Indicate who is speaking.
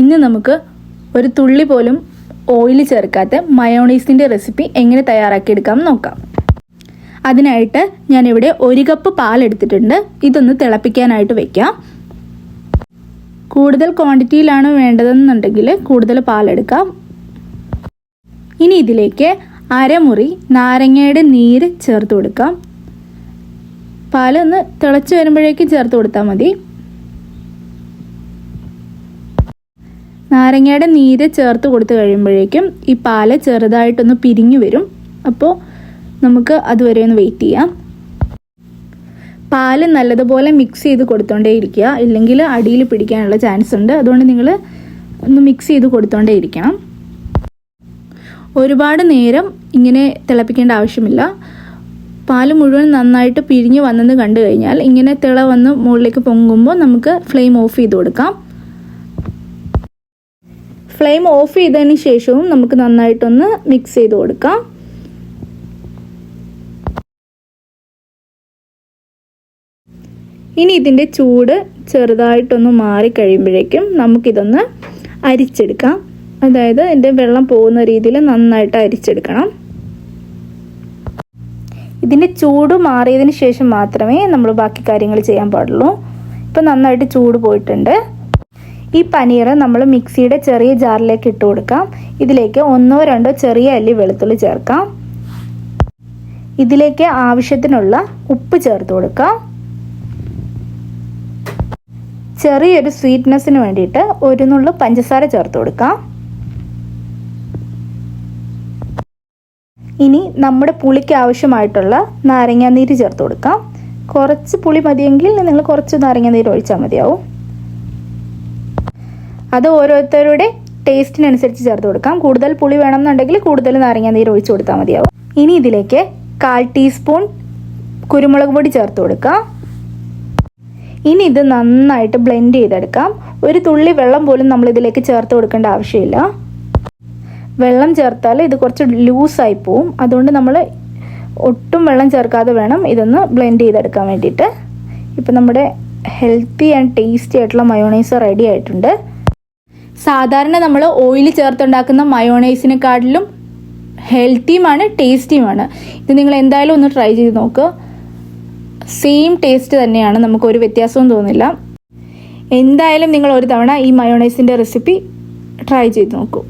Speaker 1: ഇന്ന് നമുക്ക് ഒരു തുള്ളി പോലും ഓയിൽ ചേർക്കാത്ത മയോണൈസിന്റെ റെസിപ്പി എങ്ങനെ തയ്യാറാക്കിയെടുക്കാം നോക്കാം. അതിനായിട്ട് ഞാനിവിടെ ഒരു കപ്പ് പാൽ എടുത്തിട്ടുണ്ട്. ഇതൊന്ന് തിളപ്പിക്കാനായിട്ട് വെക്കാം. കൂടുതൽ ക്വാണ്ടിറ്റിയിലാണ് വേണ്ടതെന്നുണ്ടെങ്കിൽ കൂടുതൽ പാലെടുക്കാം ഇനി ഇതിലേക്ക് അരമുറി നാരങ്ങയുടെ നീര് ചേർത്ത് കൊടുക്കാം. പാലൊന്ന് തിളച്ച് വരുമ്പോഴേക്കും ചേർത്ത് കൊടുത്താൽ മതി. നാരങ്ങയുടെ നീര് ചേർത്ത് കൊടുത്തു കഴിയുമ്പോഴേക്കും ഈ പാൽ ചെറുതായിട്ടൊന്ന് പിരിഞ്ഞു വരും. അപ്പോൾ നമുക്ക് അതുവരെ ഒന്ന് വെയിറ്റ് ചെയ്യാം. പാൽ നല്ലതുപോലെ മിക്സ് ചെയ്ത് കൊടുത്തോണ്ടേ ഇരിക്കുക ഇല്ലെങ്കിൽ അടിയിൽ പിടിക്കാനുള്ള ചാൻസ് ഉണ്ട്. അതുകൊണ്ട് നിങ്ങൾ ഒന്ന് മിക്സ് ചെയ്ത് കൊടുത്തോണ്ടേ ഇരിക്കണം ഒരുപാട് നേരം ഇങ്ങനെ തിളപ്പിക്കേണ്ട ആവശ്യമില്ല. പാൽ മുഴുവൻ നന്നായിട്ട് പിരിഞ്ഞു വന്നെന്ന് കണ്ടു കഴിഞ്ഞാൽ ഇങ്ങനെ തിള വന്ന് മുകളിലേക്ക് പൊങ്ങുമ്പോൾ നമുക്ക് ഫ്ലെയിം ഓഫ് ചെയ്ത് കൊടുക്കാം. ഫ്ലെയിം ഓഫ് ചെയ്തതിന് ശേഷവും നമുക്ക് നന്നായിട്ടൊന്ന് മിക്സ് ചെയ്ത് കൊടുക്കാം. ഇനി ഇതിന്റെ ചൂട് ചെറുതായിട്ടൊന്ന് മാറി കഴിയുമ്പോഴേക്കും നമുക്കിതൊന്ന് അരിച്ചെടുക്കാം. അതായത് ഇതിന്റെ വെള്ളം പോകുന്ന രീതിയിൽ നന്നായിട്ട് അരിച്ചെടുക്കണം. ഇതിന്റെ ചൂട് മാറിയതിന് ശേഷം മാത്രമേ നമ്മൾ ബാക്കി കാര്യങ്ങൾ ചെയ്യാൻ പാടുള്ളൂ. ഇപ്പം നന്നായിട്ട് ചൂട് പോയിട്ടുണ്ട്. ഈ പനീർ നമ്മൾ മിക്സിയുടെ ചെറിയ ജാറിലേക്ക് ഇട്ട് കൊടുക്കാം. ഇതിലേക്ക് ഒന്നോ രണ്ടോ ചെറിയ അല്ലി വെളുത്തുള്ളി ചേർക്കാം. ഇതിലേക്ക് ആവശ്യത്തിനുള്ള ഉപ്പ് ചേർത്ത് കൊടുക്കാം. ചെറിയൊരു സ്വീറ്റ്നെസ്സിന് വേണ്ടിയിട്ട് ഒരു നുള്ളു പഞ്ചസാര ചേർത്ത് കൊടുക്കാം. ഇനി നമ്മുടെ പുളിക്ക് ആവശ്യമായിട്ടുള്ള നാരങ്ങാനീര് ചേർത്ത് കൊടുക്കാം. കുറച്ച് പുളി മതിയെങ്കിൽ നിങ്ങൾ കുറച്ച് നാരങ്ങാനീര് ഒഴിച്ചാൽ മതിയാവും. അത് ഓരോരുത്തരുടെ ടേസ്റ്റിനനുസരിച്ച് ചേർത്ത് കൊടുക്കാം. കൂടുതൽ പുളി വേണമെന്നുണ്ടെങ്കിൽ കൂടുതൽ നാരങ്ങാനീര് ഒഴിച്ചു കൊടുത്താൽ മതിയാവും. ഇനി ഇതിലേക്ക് കാൽ ടീസ്പൂൺ കുരുമുളക് പൊടി ചേർത്ത് കൊടുക്കാം. ഇനി ഇത് നന്നായിട്ട് ബ്ലെൻഡ് ചെയ്തെടുക്കാം. ഒരു തുള്ളി വെള്ളം പോലും നമ്മൾ ഇതിലേക്ക് ചേർത്ത് കൊടുക്കേണ്ട ആവശ്യമില്ല. വെള്ളം ചേർത്താൽ ഇത് കുറച്ച് ലൂസായി പോവും. അതുകൊണ്ട് നമ്മൾ ഒട്ടും വെള്ളം ചേർക്കാതെ വേണം ഇതൊന്ന് ബ്ലെൻഡ് ചെയ്തെടുക്കാൻ വേണ്ടിയിട്ട്. ഇപ്പം നമ്മുടെ ഹെൽത്തി ആൻഡ് ടേസ്റ്റി ആയിട്ടുള്ള മയോണൈസ് റെഡി ആയിട്ടുണ്ട്. സാധാരണ നമ്മൾ ഓയിൽ ചേർത്തുണ്ടാക്കുന്ന മയോണൈസിനെക്കാട്ടിലും ഹെൽത്തിയുമാണ് ടേസ്റ്റിയുമാണ് ഇത് നിങ്ങൾ എന്തായാലും ഒന്ന് ട്രൈ ചെയ്ത് നോക്കുക സെയിം ടേസ്റ്റ് തന്നെയാണ് നമുക്ക് ഒരു വ്യത്യാസവും തോന്നില്ല. എന്തായാലും നിങ്ങൾ ഒരു തവണ ഈ മയോണൈസിന്റെ റെസിപ്പി ട്രൈ ചെയ്ത് നോക്കൂ.